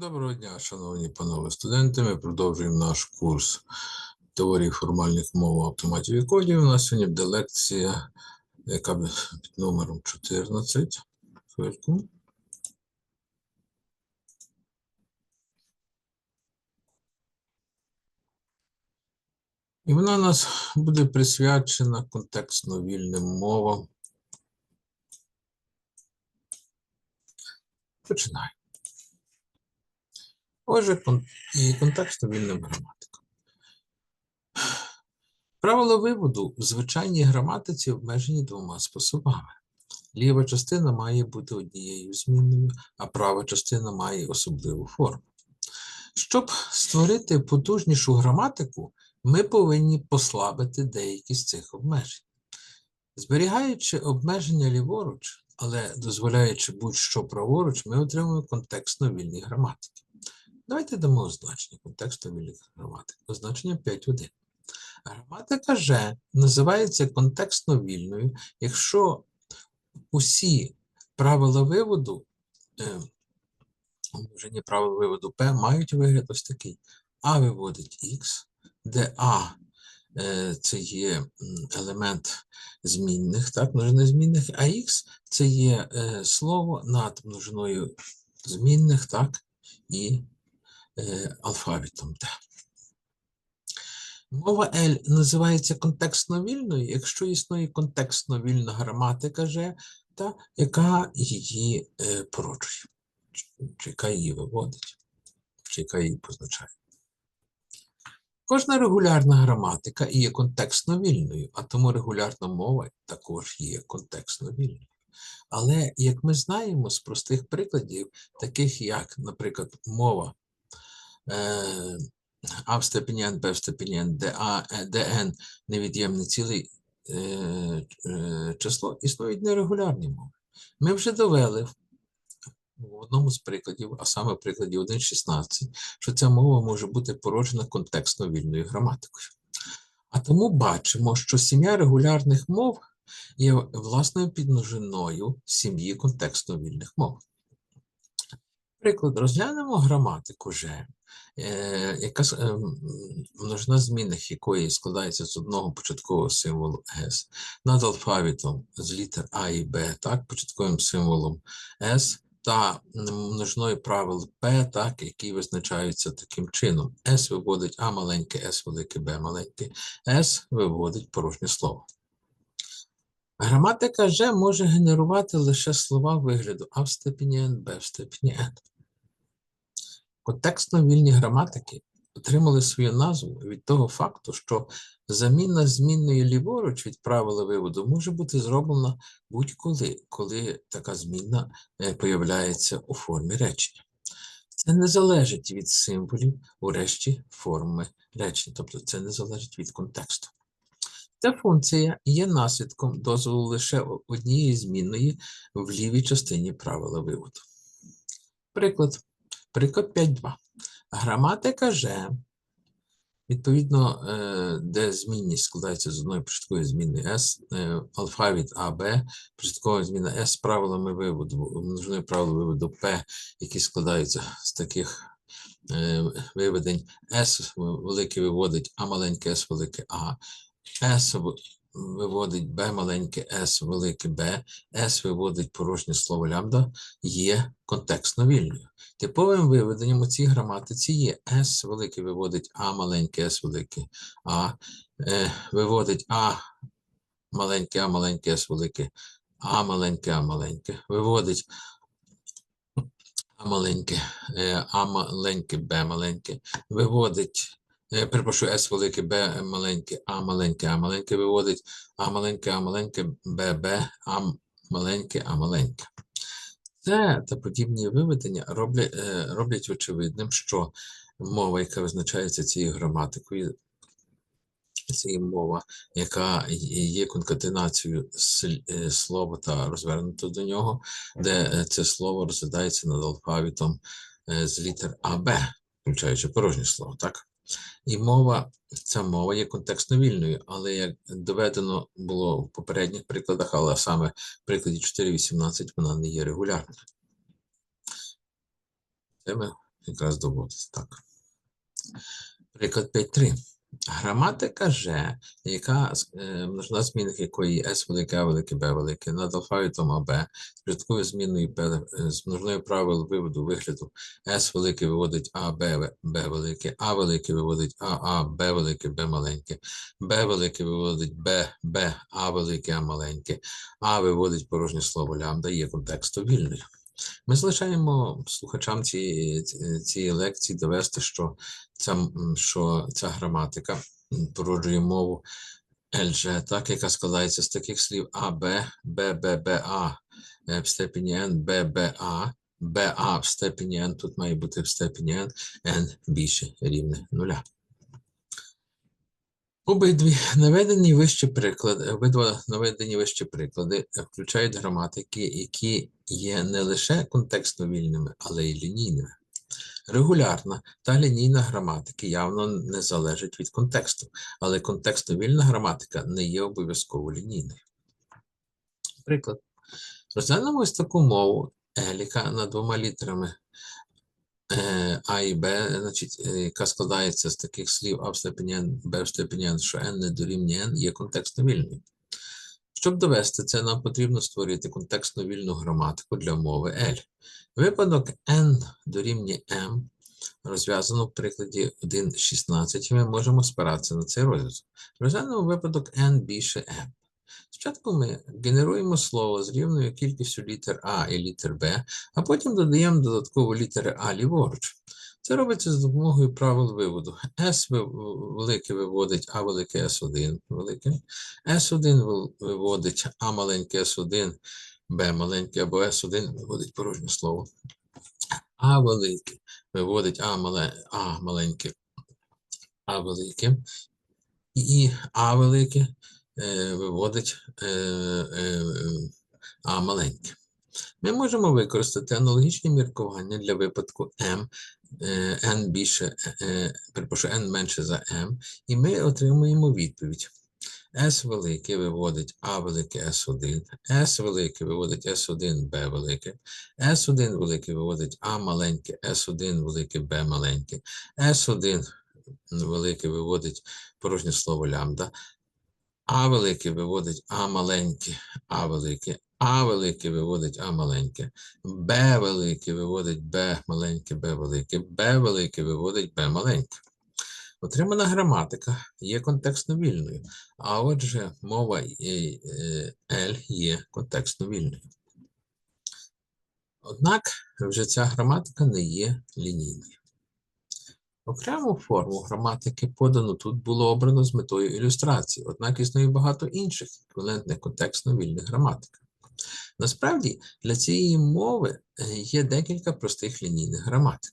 Доброго дня, шановні панове студенти. Ми продовжуємо наш курс теорії формальних мов автоматів і кодів. У нас сьогодні буде лекція, яка під номером 14. Хвильку. І вона у нас буде присвячена контекстно вільним мовам. Починаємо. Отже, і контекстно вільним граматиком. Правила виводу в звичайній граматиці обмежені двома способами. Ліва частина має бути однією змінною, а права частина має особливу форму. Щоб створити потужнішу граматику, ми повинні послабити деякі з цих обмежень. Зберігаючи обмеження ліворуч, але дозволяючи будь-що праворуч, ми отримуємо контекстно вільні граматики. Давайте дамо означення контексту вільних граматик. Означення 5.1. Граматика Ж називається контекстно вільною, якщо усі правила виводу, е, умножені правил виводу П мають вигляд ось такий. А виводить Х, де А е, це є елемент змінних, так, множини змінних, а Х це є е, слово над множиною змінних, так, і алфавітом Т. Мова L називається контекстно вільною, якщо існує контекстно вільна граматика Ж, та яка її е, породжує, чи- яка її виводить, чи яка її позначає. Кожна регулярна граматика є контекстно вільною, а тому регулярна мова також є контекстно вільною. Але, як ми знаємо з простих прикладів, таких як, наприклад, мова е, А в степені N, Б в степені N, де А, е, N невід'ємне цілий е, е, число, існують нерегулярні мови. Ми вже довели в одному з прикладів, а саме в прикладі 1.16, що ця мова може бути породжена контекстно вільною граматикою. А тому бачимо, що сім'я регулярних мов є власною підмножиною сім'ї контекстно вільних мов. Приклад, розглянемо граматику е, яка с- ем, множина змінних якої складається з одного початкового символу S, над алфавітом з літер А і Б, так, початковим символом S, та множиною правил P, так, які визначаються таким чином. S виводить А маленьке, S велике, Б маленьке, S виводить порожнє слово. Граматика Ж може генерувати лише слова вигляду А в степені N, Б в степені N. Контекстно вільні граматики отримали свою назву від того факту, що заміна змінної ліворуч від правила виводу може бути зроблена будь-коли, коли така зміна е, появляється у формі речення. Це не залежить від символів у решті форми речення, тобто це не залежить від контексту. Ця функція є наслідком дозволу лише однієї змінної в лівій частині правила виводу. Приклад. Приклад 5.2. Граматика Ж, відповідно, е, де змінність складається з одної початкової зміни S, е, алфавіт АБ, початкова зміна з правилами виводу, множиною правил виводу P, які складаються з таких е, виведень. S велике виводить А маленьке S велике А, в- виводить B маленьке S велике B, S виводить порожнє слово лямбда, є контекстно вільною. Типовим виведенням у цій граматиці є S велике виводить А маленьке S велике А, е, виводить А маленьке А маленьке S велике А маленьке А маленьке, виводить А маленьке, е, А маленьке Б маленьке, виводить перепрошую, С велике, Б маленьке, А маленьке, А маленьке виводить, А маленьке, А маленьке, Б, Б, А маленьке, А маленьке. Це та подібні виведення роблять, е, роблять очевидним, що мова, яка визначається цією граматикою, це мова, яка є конкатенацією е, слова та розвернуто до нього, де е, це слово розглядається над алфавітом е, з літер АБ, включаючи порожнє слово, так? І мова, ця мова є контекстно вільною, але як доведено було в попередніх прикладах, але саме в прикладі 4.18 вона не є регулярною. Це ми якраз доводимо. Так. Приклад 5.3. Граматика Ж, яка е, множина змінних якої С велике, А велике, Б велике, над алфавітом АБ, початковою зміною П, е, з множиною правил виводу вигляду. С велике виводить А, Б, Б велике, А велике виводить А, А, Б велике, Б маленьке, Б велике виводить Б, Б, А велике, А маленьке, А виводить порожнє слово лямбда, є контексту вільною. Ми залишаємо слухачам цієї, ці- цієї лекції довести, що ця, що ця граматика породжує мову ЛЖ, так, яка складається з таких слів А, Б, Б, Б, Б, А е, в степені N, Б, Б, А, Б, А в степені N, тут має бути в степені N, N більше рівне нуля. Обидві наведені вище приклади, обидва наведені вище приклади включають граматики, які є не лише контекстно вільними, але й лінійними. Регулярна та лінійна граматики явно не залежать від контексту, але контекстно вільна граматика не є обов'язково лінійною. Приклад. Розглянемо ось таку мову еліка над двома літерами А і Б, значить, е, яка складається з таких слів А в степені N, Б в степені N, що N не дорівнює N, є контекстно вільною. Щоб довести це, нам потрібно створити контекстно вільну граматику для мови L. Випадок N дорівнює M розв'язано в прикладі 1.16, і ми можемо спиратися на цей розв'язок. Розглянемо випадок N більше M. Спочатку ми генеруємо слово з рівною кількістю літер А і літер Б, а потім додаємо додатково літери А ліворуч. Це робиться за допомогою правил виводу. S велике виводить А велике S1 велике. S1 виводить А маленьке S1, Б маленьке або S1 виводить порожнє слово. А велике виводить А, мале, а маленьке, А велике. І А велике виводить е, е, А маленьке. Ми можемо використати аналогічні міркування для випадку m, е, n більше, е, перепрошую, n менше за m, і ми отримуємо відповідь. S велике виводить А велике S1, S велике виводить S1 B велике, S1 велике виводить А маленьке, S1 велике B маленьке, S1 велике виводить порожнє слово лямбда, А велике виводить А маленьке, А велике, А велике виводить А маленьке, Б велике виводить Б маленьке, Б велике, Б велике виводить Б маленьке. Отримана граматика є контекстно вільною, а отже, мова е, е, L є контекстно вільною. Однак вже ця граматика не є лінійною. Окрему форму граматики подано тут було обрано з метою ілюстрації, однак існує багато інших еквівалентних контекстно вільних граматик. Насправді, для цієї мови е, є декілька простих лінійних граматик.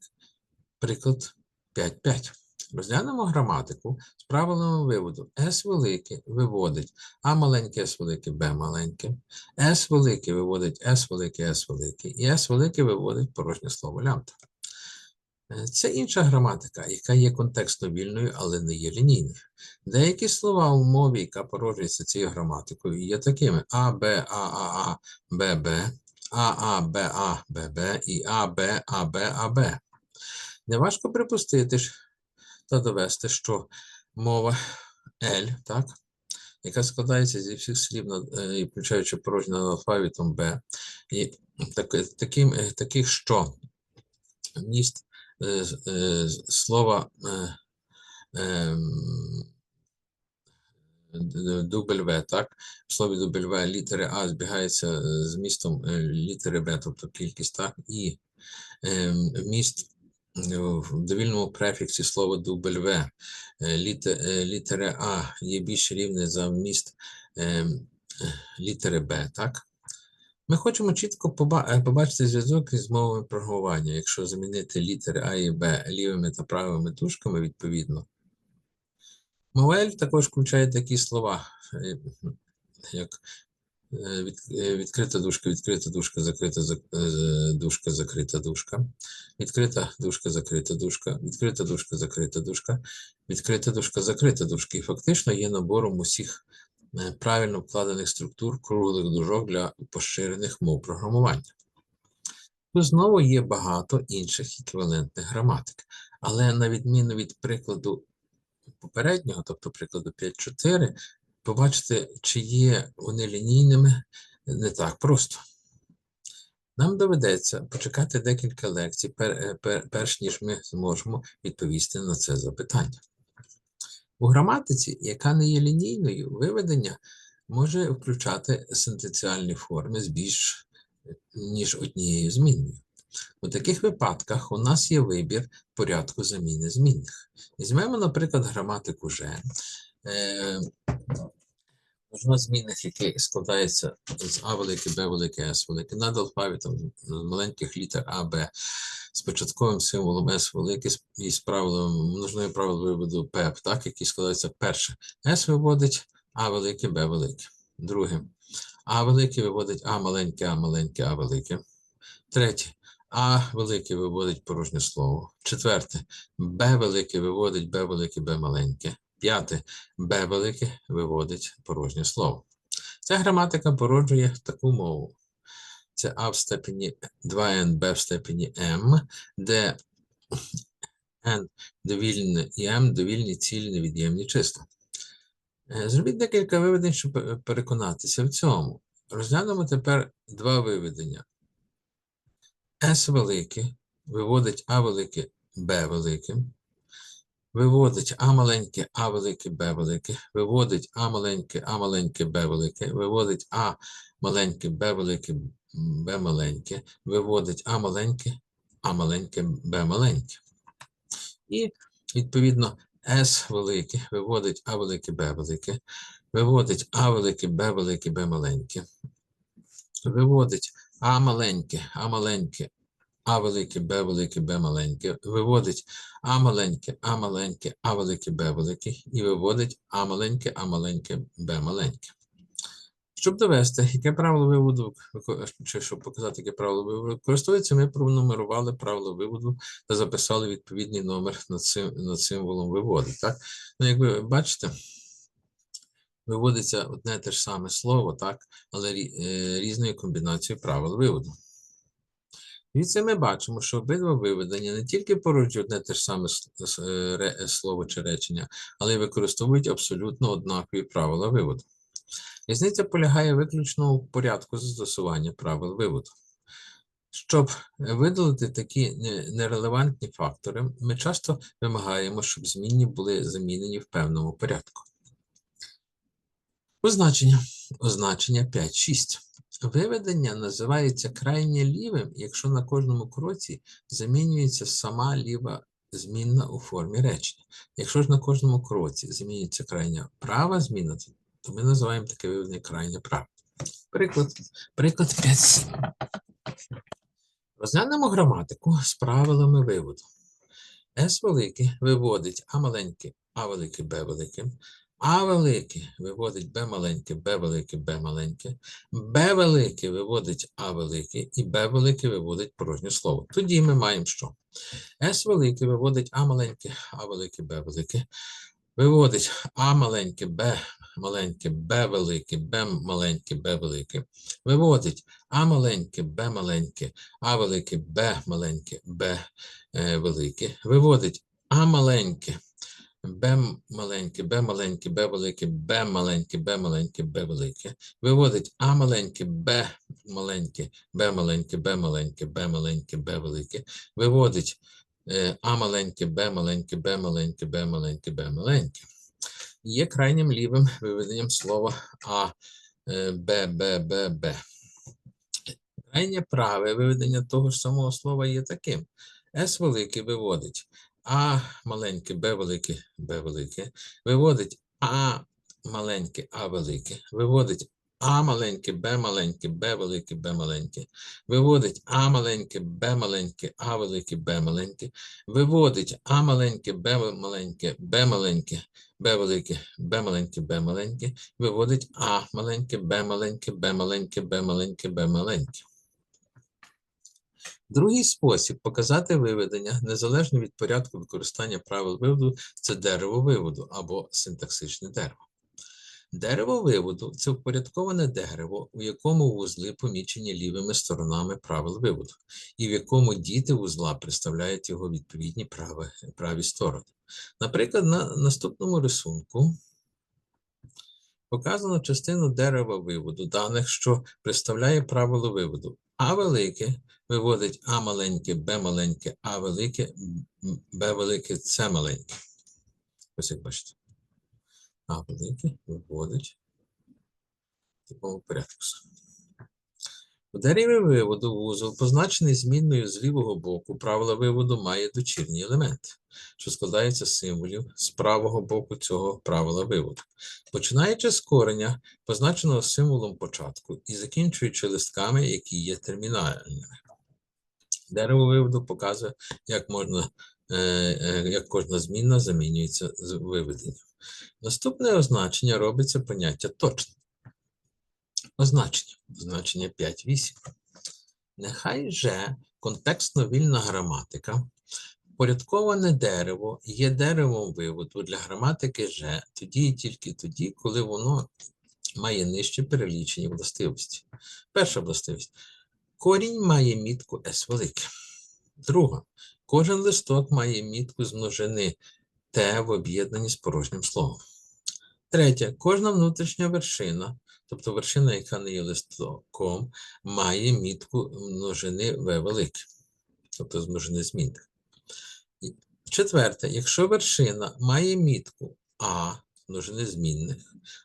Приклад 5.5. Розглянемо граматику з правилами виводу. S велике виводить А маленьке, S велике, Б маленьке. S велике виводить S велике, S велике. І S велике виводить порожнє слово лямбда. Е, Це інша граматика, яка є контекстно вільною, але не є лінійною. Деякі слова у мові, яка породжується цією граматикою, є такими А, Б, А, А, А, Б, Б, А, А, Б, А, Б, Б і А, Б, А, Б, А, Б. Неважко припустити та довести, що мова L, так, яка складається зі всіх слів, е, включаючи порожній над алфавітом Б, і так, е, таких, що міст слова е, ем, дубль В, так? В слові дубль В літери А збігаються е, з містом е, літери Б, тобто кількість, так? І ем, вміст е, в довільному префіксі слова дубль В е, е, літери А є більш рівне за вміст ем, е, літери Б, так? Ми хочемо чітко е, побачити зв'язок із мовами програмування, якщо замінити літери А і Б лівими та правими дужками відповідно. Мовель також включає такі слова, е, як е, від, відкрита дужка, відкрита дужка, закрита зак- дужка, закрита дужка, відкрита дужка, закрита дужка, відкрита дужка, закрита дужка, відкрита дужка, закрита дужка. І фактично є набором усіх правильно вкладених структур круглих дужок для поширених мов програмування. Тут знову є багато інших еквівалентних граматик. Але на відміну від прикладу попереднього, тобто прикладу 5.4, побачите, чи є вони лінійними, не так просто. Нам доведеться почекати декілька лекцій, е, пер- перш ніж ми зможемо відповісти на це запитання. У граматиці, яка не є лінійною, виведення може включати синтеціальні форми з більш ніж однією змінною. У таких випадках у нас є вибір порядку заміни змінних. Візьмемо, наприклад, граматику Ж. Множина змінних, який складається з А велике, Б велике, С велике, над алфавітом маленьких літер А, Б, з початковим символом С велике і з правилом множиною правил виводу П, так, який складається перше. С виводить А велике, Б велике. Друге. А велике виводить А маленьке, А маленьке, А велике. Третє. А велике виводить порожнє слово. Четверте. Б велике виводить Б велике, Б маленьке. П'яте. Б велике виводить порожнє слово. Ця граматика породжує таку мову. Це А в степені 2n, Б в степені m, де n довільне і m довільні цілі невід'ємні числа. Е, Зробіть декілька виведень, щоб переконатися в цьому. Розглянемо тепер два виведення. S велике виводить А велике Б велике, виводить А маленьке А велике Б велике, виводить А маленьке А маленьке Б велике, виводить А маленьке Б велике Б маленьке, виводить А маленьке А маленьке Б маленьке. І відповідно С велике. Виводить А велике Б велике, виводить А велике Б велике Б маленьке, виводить А маленьке А маленьке а велике, Б велике, Б маленьке, виводить А маленьке, А маленьке, А велике, Б велике, і виводить А маленьке, А маленьке, Б маленьке. Щоб довести, яке правило виводу, чи щоб показати, яке правило виводу використовується, ми пронумерували правило виводу та записали відповідний номер над, сим, над символом виводу. Так? Ну, як ви бачите, виводиться одне те ж саме слово, так, але е, різною комбінацією правил виводу. Звідси ми бачимо, що обидва виведення не тільки породжують одне те ж саме е, е, слово чи речення, але й використовують абсолютно однакові правила виводу. Різниця полягає виключно у порядку застосування правил виводу. Щоб е, видалити такі нерелевантні фактори, ми часто вимагаємо, щоб змінні були замінені в певному порядку. Означення. Означення 5-6. Виведення називається крайнє лівим, якщо на кожному кроці замінюється сама ліва змінна у формі речення. Якщо ж на кожному кроці замінюється крайня права зміна, то ми називаємо таке виведення крайнє праве. Приклад, приклад 5.7. Розглянемо граматику з правилами виводу. С велике виводить А маленьке, А велике, Б велике. А велике виводить Б маленьке, Б велике, Б маленьке. Б велике виводить А велике і Б велике виводить порожнє слово. Тоді ми маємо що? С велике виводить А маленьке, А велике, Б велике. Виводить А маленьке, Б маленьке, Б велике, Б маленьке, Б велике. Виводить А маленьке, Б маленьке, А велике, Б маленьке, Б е, велике. Виводить А маленьке, Б маленьке, Б маленьке, Б велике, Б маленьке, Б маленьке, Б велике. Виводить А маленьке, Б маленьке, Б маленьке, Б маленьке, Б маленьке, Б велике. Виводить е, А маленьке, Б маленьке, Б маленьке, Б маленьке, Б маленьке. Є крайнім лівим виведенням слова А, е, Б, Б, Б, Б. Крайнє праве виведення того ж самого слова є таким. С велике виводить А маленьке, Б велике, Б велике. Виводить А маленьке, А велике. Виводить А маленьке, Б маленьке, Б велике, Б маленьке. Виводить А маленьке, Б маленьке, А велике, Б маленьке. Виводить А маленьке, Б маленьке, Б маленьке, Б велике, Б маленьке, Б маленьке. Виводить А маленьке, Б маленьке, Б маленьке, Б маленьке, Б маленьке. Другий спосіб показати виведення, незалежно від порядку використання правил виводу, це дерево виводу або синтаксичне дерево. Дерево виводу це впорядковане дерево, у якому вузли помічені лівими сторонами правил виводу, і в якому діти вузла представляють його відповідні праві, праві сторони. Наприклад, на наступному рисунку показано частину дерева виводу, даних, що представляє правило виводу. А велике виводить А маленьке, Б маленьке, А велике, Б велике, С маленьке. Ось як бачите. А велике виводить в такому порядку. У дереві виводу вузол, позначений змінною з лівого боку, правила виводу має дочірній елемент, що складається з символів з правого боку цього правила виводу. Починаючи з кореня, позначеного символом початку, і закінчуючи листками, які є термінальними. Дерево виводу показує, як можна, е, е, як кожна змінна замінюється з виведенням. Наступне означення робиться поняття точне. Означення. Означення 5.8. Нехай же контекстно вільна граматика, порядковане дерево є деревом виводу для граматики же тоді і тільки тоді, коли воно має нижче перелічені властивості. Перша властивість. Корінь має мітку S велике. Друга. Кожен листок має мітку з множини Т в об'єднанні з порожнім словом. Третє. Кожна внутрішня вершина, тобто вершина, яка не є листком, має мітку множини В велике, тобто з множини змінних. Четверте. Якщо вершина має мітку А множини змінних,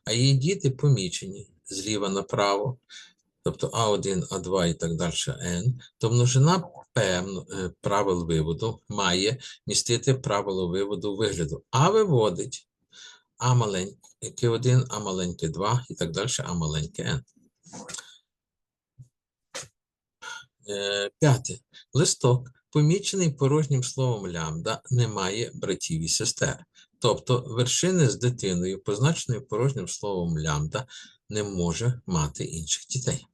а її діти помічені зліва направо, тобто А1, А2 і так далі N, то множина P е, правил виводу має містити правило виводу вигляду. А виводить А маленьке 1, А маленьке 2 і так далі, А маленьке N. Е, П'яте. Листок, помічений порожнім словом лямбда, не має братів і сестер. Тобто вершини з дитиною, позначеною порожнім словом лямбда, не може мати інших дітей.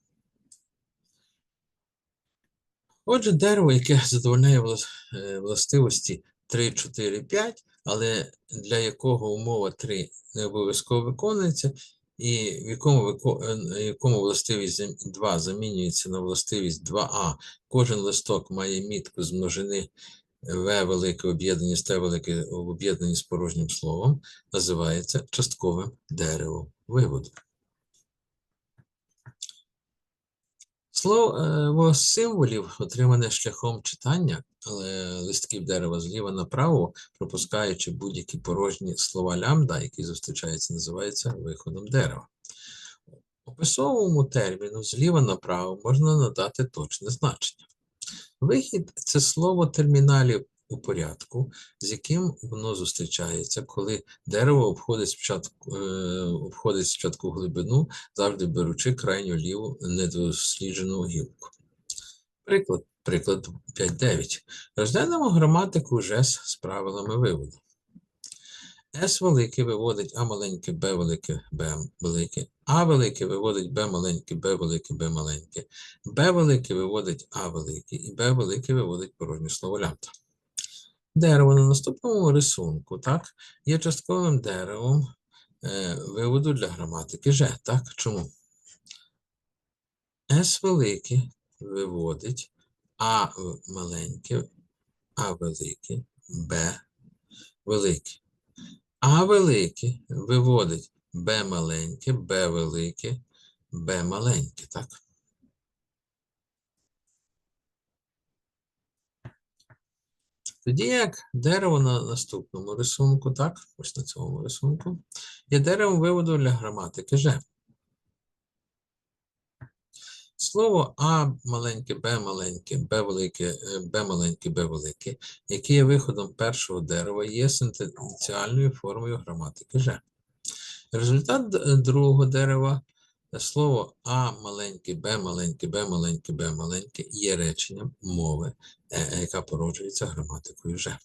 Отже, дерево, яке задовольняє е, властивості 3, 4, 5, але для якого умова 3 не обов'язково виконується, і в якому, е, е, якому властивість 2 замінюється на властивість 2а, кожен листок має мітку з множини В велике об'єднання з Т велике в об'єднанні з порожнім словом, називається частковим деревом виводу. Слово символів, отримане шляхом читання листків дерева зліва направо, пропускаючи будь-які порожні слова лямбда, які зустрічаються, називається виходом дерева. Описовому терміну зліва направо можна надати точне значення. Вихід це слово терміналів у порядку, з яким воно зустрічається, коли дерево обходить спочатку, е, обходить спочатку глибину, завжди беручи крайню ліву недосліджену гілку. Приклад, приклад 5.9. Розглянемо граматику ЖЕС з правилами виводу. С велике виводить А маленьке, Б велике, Б велике. А велике виводить Б маленьке, Б велике, Б маленьке. Б велике виводить А велике і Б велике виводить порожнє слово лямбда. Дерево на наступному рисунку, так, є частковим деревом е, виводу для граматики Ж. Так, чому? С велике виводить А маленьке, А велике, Б велике. А велике виводить Б маленьке, Б велике, Б маленьке, так? Тоді як дерево на наступному рисунку, так, ось на цьому рисунку, є деревом виводу для граматики Ж. Слово А маленьке, Б маленьке, Б велике, е, Б маленьке, Б велике, яке є виходом першого дерева, є сентенціальною формою граматики Ж. Результат другого дерева е, слово А маленьке, Б маленьке, Б маленьке, Б маленьке є реченням мови, е, е, яка породжується граматикою Ж.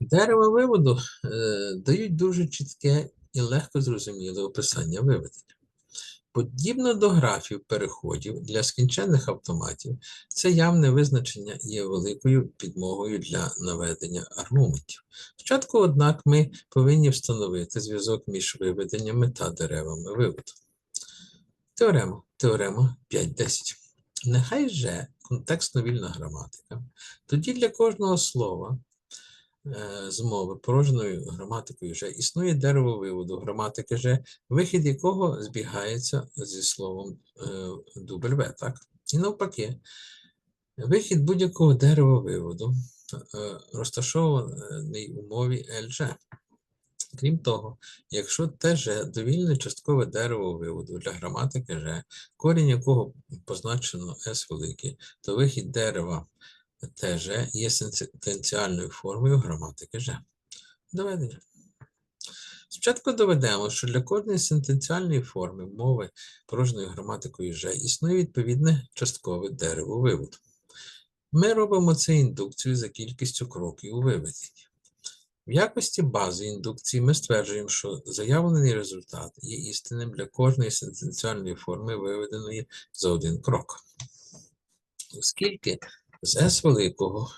Дерева виводу е, дають дуже чітке і легко зрозуміле описання виведення. Подібно до графів переходів для скінченних автоматів, це явне визначення є великою підмогою для наведення аргументів. Спочатку, однак, ми повинні встановити зв'язок між виведеннями та деревами виводу. Теорема. Теорема 5.10. Нехай же контекстно вільна граматика. Тоді для кожного слова з мови порожньою граматикою вже існує дерево виводу граматики же, вихід якого збігається зі словом е, W, так? І навпаки, вихід будь-якого дерева виводу е, розташований у мові LG. Крім того, якщо ТЖ довільне часткове дерево виводу для граматики Ж, корінь якого позначено С великий, то вихід дерева ТЖ є сентенціальною формою граматики Ж. Доведення. Спочатку доведемо, що для кожної сентенціальної форми мови порожньою граматикою Ж існує відповідне часткове дерево виводу. Ми робимо це індукцію за кількістю кроків у виведенні. В якості бази індукції ми стверджуємо, що заявлений результат є істинним для кожної сентенціальної форми, виведеної за один крок. Оскільки з S великого,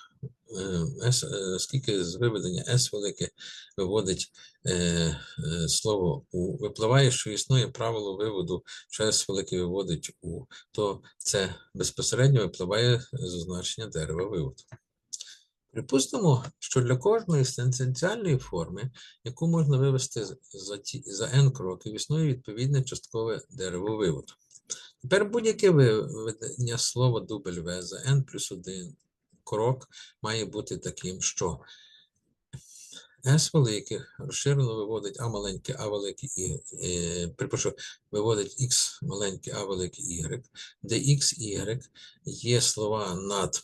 е, S, е, оскільки з виведення S велике виводить е, е, слово У, випливає, що існує правило виводу, що S велике виводить У, то це безпосередньо випливає з означення дерева виводу. Припустимо, що для кожної сентенціальної форми, яку можна вивести за, ті, за n кроків, існує відповідне часткове дерево виводу. Тепер будь-яке виведення слова W за n плюс 1 крок має бути таким, що S велике розширено виводить А маленьке, А велике і е, припишу, виводить X маленьке, А велике Y, де X, Y є слова над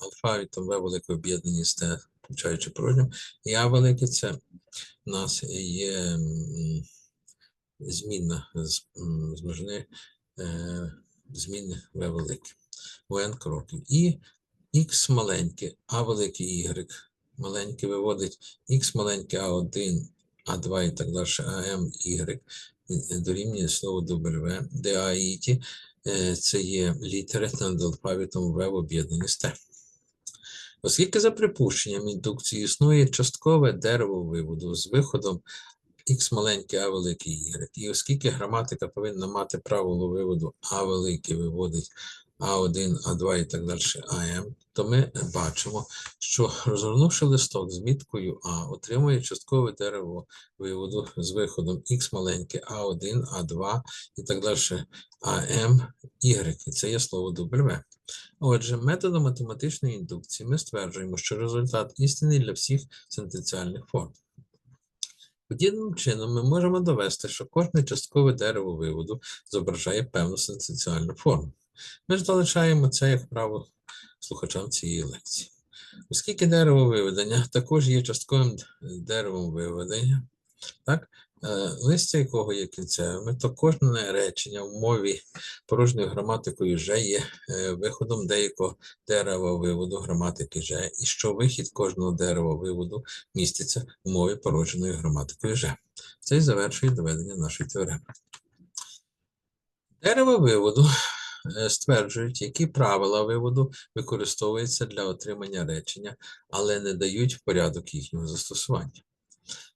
алфавітом В велике об'єднані з Т, включаючи порожнім, і А велике це у нас є змінна е, змінни В велике, у N кроків. І Х маленьке, А велике Y маленьке виводить Х маленьке А1, А2 і так далі, АМ, Y дорівнює слово W, де А і Т е, це є літери над алфавітом В в об'єднані з Т. Оскільки за припущенням індукції існує часткове дерево виводу з виходом Х маленьке, А велике Y, і оскільки граматика повинна мати правило виводу А велике виводить А1, А2 і так далі АМ, то ми бачимо, що розгорнувши листок з міткою А, отримує часткове дерево виводу з виходом Х маленьке, А1, А2 і так далі АМ, Y. Це є слово W. Отже, методом математичної індукції ми стверджуємо, що результат істинний для всіх сентенціальних форм. Подібним чином ми можемо довести, що кожне часткове дерево виводу зображає певну сенсаціальну форму. Ми ж залишаємо це як право слухачам цієї лекції. Оскільки дерево виведення також є частковим деревом виведення, так, е, листя якого є кінцевими, то кожне речення в мові порожньою граматикою вже є е, виходом деякого дерева виводу граматики «же», і що вихід кожного дерева виводу міститься в мові породженою граматикою «же». Це і завершує доведення нашої теореми. Дерево виводу е, стверджують, які правила виводу використовуються для отримання речення, але не дають порядок їхнього застосування.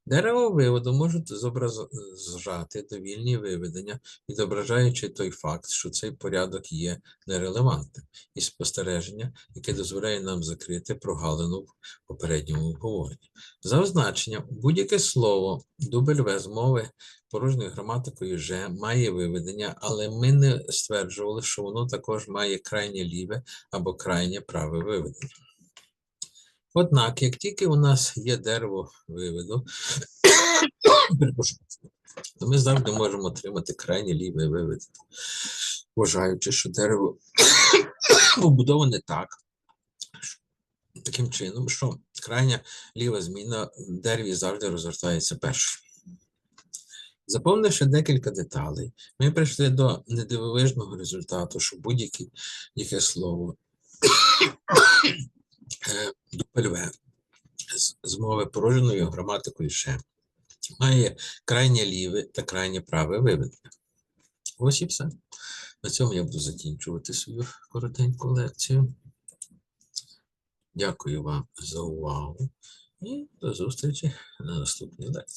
Дерево виводу можуть зображати довільні виведення, відображаючи той факт, що цей порядок є нерелевантним, і спостереження, яке дозволяє нам закрити прогалину в попередньому обговоренні. За означенням, будь-яке слово W з мови порожньою граматикою «же» має виведення, але ми не стверджували, що воно також має крайнє ліве або крайнє праве виведення. Однак, як тільки у нас є дерево виведу, то ми завжди можемо отримати крайнє ліве виведення, вважаючи, що дерево побудоване так, таким чином, що крайня ліва зміна в дереві завжди розгортається першою. Заповнивши декілька деталей, ми прийшли до недивовижного результату, що будь-яке слово W з, з мови пороженою граматикою ще має крайнє ліве та крайнє праве виведення. Ось і все. На цьому я буду закінчувати свою коротеньку лекцію. Дякую вам за увагу і до зустрічі на наступній лекції.